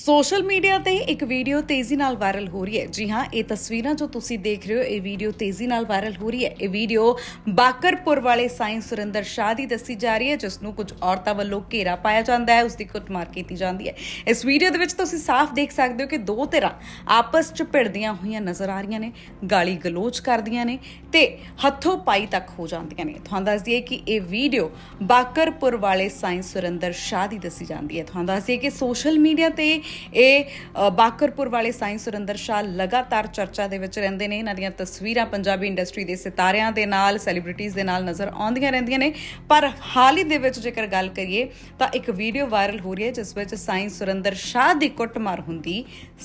Social media ਤੇ ਇੱਕ video ਤੇਜ਼ੀ ਨਾਲ ਵਾਇਰਲ ਹੋ ਰਹੀ ਹੈ। ਜੀ ਹਾਂ, ਇਹ ਤਸਵੀਰਾਂ ਜੋ ਤੁਸੀਂ ਦੇਖ ਰਹੇ ਹੋ, ਇਹ ਵੀਡੀਓ ਤੇਜ਼ੀ ਨਾਲ ਵਾਇਰਲ ਹੋ ਰਹੀ ਹੈ। ਇਹ ਵੀਡੀਓ ਬਾਕਰਪੁਰ ਵਾਲੇ ਸਾਈਂ ਸੁਰਿੰਦਰ ਸ਼ਾਹ ਦੀ ਦੱਸੀ ਜਾ ਰਹੀ ਹੈ, ਜਿਸ ਨੂੰ ਕੁਝ ਔਰਤਾਂ ਵੱਲੋਂ ਘੇਰਾ ਪਾਇਆ ਜਾਂਦਾ ਹੈ ਉਸ ਦੀ ਕੁੱਟਮਾਰ ਕੀਤੀ ਜਾਂਦੀ ਹੈ। ਇਸ ਵੀਡੀਓ ਦੇ ਵਿੱਚ ਤੁਸੀਂ ਸਾਫ਼ ਦੇਖ ਸਕਦੇ ਹੋ ਕਿ ਦੋ ਧਿਰਾਂ ਆਪਸ 'ਚ ਭਿੜਦੀਆਂ ਹੋਈਆਂ ਨਜ਼ਰ ਆ ਰਹੀਆਂ ਨੇ, ਗਾਲੀ ਗਲੋਚ ਕਰਦੀਆਂ ਨੇ ਤੇ ਹੱਥੋਂ ਪਾਈ ਤੱਕ ਹੋ ਜਾਂਦੀਆਂ ਨੇ। ਤੁਹਾਨੂੰ ਦੱਸ ਦਈਏ ਕਿ ਇਹ ਵੀਡੀਓ ਬਾਕਰਪੁਰ ਵਾਲੇ ਸਾਈਂ ਸੁਰਿੰਦਰ ਸ਼ਾਹ ਦੀ ਦੱਸੀ ਜਾਂਦੀ ਹੈ। ਤੁਹਾਨੂੰ ਦੱਸ ਦਈਏ ਕਿ ਸੋਸ਼ਲ ਮੀਡੀਆ ਤੇ ਇਹ ਬਾਕਰਪੁਰ ਵਾਲੇ ਸਾਈਂ ਸੁਰਿੰਦਰ ਸ਼ਾਹ ਲਗਾਤਾਰ ਚਰਚਾ ਦੇ ਵਿੱਚ ਰਹਿੰਦੇ ਨੇ। ਇਹਨਾਂ ਦੀਆਂ ਤਸਵੀਰਾਂ ਪੰਜਾਬੀ ਇੰਡਸਟਰੀ ਦੇ ਸਿਤਾਰਿਆਂ ਦੇ ਨਾਲ, ਸੈਲੀਬ੍ਰਿਟੀਜ਼ ਦੇ ਨਾਲ ਨਜ਼ਰ ਆਉਂਦੀਆਂ ਰਹਿੰਦੀਆਂ ਨੇ। ਪਰ ਹਾਲ ਹੀ ਦੇ ਵਿੱਚ ਜੇਕਰ ਗੱਲ ਕਰੀਏ, ਤਾਂ ਇੱਕ ਵੀਡੀਓ ਵਾਇਰਲ ਹੋ ਰਹੀ ਹੈ, ਜਿਸ ਵਿੱਚ ਸਾਈਂ ਸੁਰਿੰਦਰ ਸ਼ਾਹ ਦੀ ਕੁੱਟਮਾਰ ਹੁੰਦੀ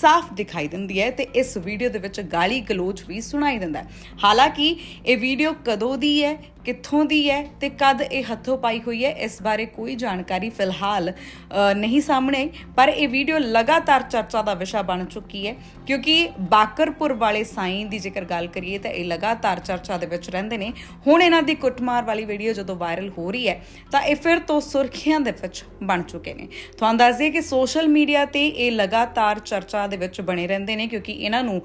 ਸਾਫ਼ ਦਿਖਾਈ ਦਿੰਦੀ ਹੈ ਤੇ ਇਸ ਵੀਡੀਓ ਦੇ ਵਿੱਚ ਗਾਲੀ ਗਲੋਚ ਵੀ ਸੁਣਾਈ ਦਿੰਦਾ ਹੈ। ਹਾਲਾਂਕਿ, ਇਹ ਵੀਡੀਓ ਕਦੋਂ ਦੀ ਹੈ ਕਿੱਥੋਂ ਦੀ ਹੈ ਤੇ ਕਦ ਇਹ ਹੱਥੋਂ ਪਾਈ ਹੋਈ ਹੈ, ਇਸ ਬਾਰੇ ਕੋਈ ਜਾਣਕਾਰੀ ਫਿਲਹਾਲ ਨਹੀਂ ਸਾਹਮਣੇ ਆਈ। ਪਰ ਇਹ ਵੀਡੀਓ ਲਗਾਤਾਰ ਚਰਚਾ ਦਾ ਵਿਸ਼ਾ ਬਣ ਚੁੱਕੀ ਹੈ, ਕਿਉਂਕਿ ਬਾਕਰਪੁਰ ਵਾਲੇ ਸਾਈਂ ਦੀ ਜੇਕਰ ਗੱਲ ਕਰੀਏ ਤਾਂ ਇਹ ਲਗਾਤਾਰ ਚਰਚਾ ਦੇ ਵਿੱਚ ਰਹਿੰਦੇ ਨੇ। ਹੁਣ ਇਹਨਾਂ ਦੀ ਕੁੱਟਮਾਰ ਵਾਲੀ ਵੀਡੀਓ ਜਦੋਂ ਵਾਇਰਲ ਹੋ ਰਹੀ ਹੈ, ਤਾਂ ਇਹ ਫਿਰ ਤੋਂ ਸੁਰਖੀਆਂ ਦੇ ਵਿੱਚ ਬਣ ਚੁੱਕੇ ਨੇ। ਤੁਹਾਨੂੰ ਦੱਸ ਦਈਏ ਕਿ ਸੋਸ਼ਲ ਮੀਡੀਆ ਤੇ ਇਹ ਲਗਾਤਾਰ ਚਰਚਾ ਦੇ ਵਿੱਚ ਬਣੇ ਰਹਿੰਦੇ ਨੇ, ਕਿਉਂਕਿ ਇਹਨਾਂ ਨੂੰ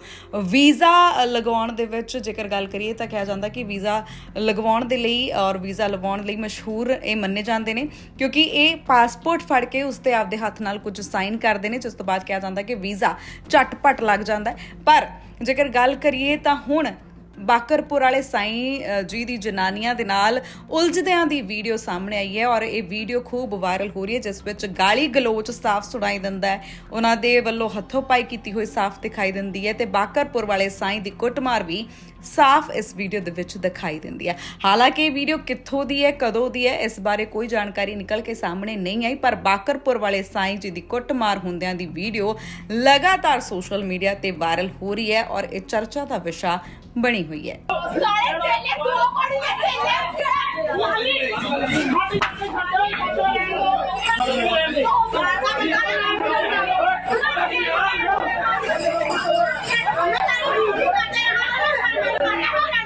ਵੀਜ਼ਾ ਲਗਾਉਣ ਦੇ ਵਿੱਚ ਜੇਕਰ ਗੱਲ ਕਰੀਏ ਤਾਂ ਕਿਹਾ ਜਾਂਦਾ ਕਿ ਵੀਜ਼ਾ ਲਗਵਾਉਣ ਦੇ ਲਈ, ਔਰ ਵੀਜ਼ਾ ਲਵਾਉਣ ਲਈ ਮਸ਼ਹੂਰ ਇਹ ਮੰਨੇ ਜਾਂਦੇ ਨੇ, ਕਿਉਂਕਿ ਇਹ ਪਾਸਪੋਰਟ ਫੜ ਕੇ ਉਸ ਤੇ ਆਪਦੇ ਹੱਥ ਨਾਲ ਕੁਝ ਸਾਈਨ ਕਰਦੇ ਨੇ, ਜਿਸ ਤੋਂ ਬਾਅਦ ਕਿਹਾ ਜਾਂਦਾ ਕਿ ਵੀਜ਼ਾ ਝਟਪਟ ਲੱਗ ਜਾਂਦਾ ਪਰ ਜੇਕਰ ਗੱਲ ਕਰੀਏ ਤਾਂ ਹੁਣ ਬਾਕਰਪੁਰ ਵਾਲੇ ਸਾਈਂ ਜੀ ਦੀ ਜਨਾਨੀਆਂ ਦੇ ਨਾਲ ਉਲਝਦਿਆਂ ਦੀ ਵੀਡੀਓ ਸਾਹਮਣੇ ਆਈ ਹੈ, ਔਰ ਇਹ ਵੀਡੀਓ ਖੂਬ ਵਾਇਰਲ ਹੋ ਰਹੀ ਹੈ, ਜਿਸ ਵਿੱਚ ਗਾਲੀ ਗਲੋਚ ਸਾਫ਼ ਸੁਣਾਈ ਦਿੰਦਾ ਹੈ। ਉਹਨਾਂ ਦੇ ਵੱਲੋਂ ਹੱਥੋਂ ਪਾਈ ਕੀਤੀ ਹੋਈ ਸਾਫ਼ ਦਿਖਾਈ ਦਿੰਦੀ ਹੈ ਤੇ ਬਾਕਰਪੁਰ ਵਾਲੇ ਸਾਈਂ ਦੀ ਕੁੱਟਮਾਰ ਵੀ ਸਾਫ਼ ਇਸ ਵੀਡੀਓ ਦੇ ਵਿੱਚ ਦਿਖਾਈ ਦਿੰਦੀ ਹੈ। ਹਾਲਾਂਕਿ ਇਹ ਵੀਡੀਓ ਕਿੱਥੋਂ ਦੀ ਹੈ ਕਦੋਂ ਦੀ ਹੈ ਇਸ ਬਾਰੇ ਕੋਈ ਜਾਣਕਾਰੀ ਨਿਕਲ ਕੇ ਸਾਹਮਣੇ ਨਹੀਂ ਆਈ ਪਰ ਬਾਕਰਪੁਰ ਵਾਲੇ ਸਾਈਂ ਜੀ ਦੀ ਕੁੱਟਮਾਰ ਹੁੰਦਿਆਂ ਦੀ ਵੀਡੀਓ ਲਗਾਤਾਰ ਸੋਸ਼ਲ ਮੀਡੀਆ ਤੇ ਵਾਇਰਲ ਹੋ ਰਹੀ ਹੈ ਔਰ ਇਹ ਚਰਚਾ ਦਾ ਵਿਸ਼ਾ ਬਣੀ ਹੋਈ ਹੈ। ਸਾਰੇ ਪਹਿਲੇ ਦੋ ਕੋੜੀ ਦੇ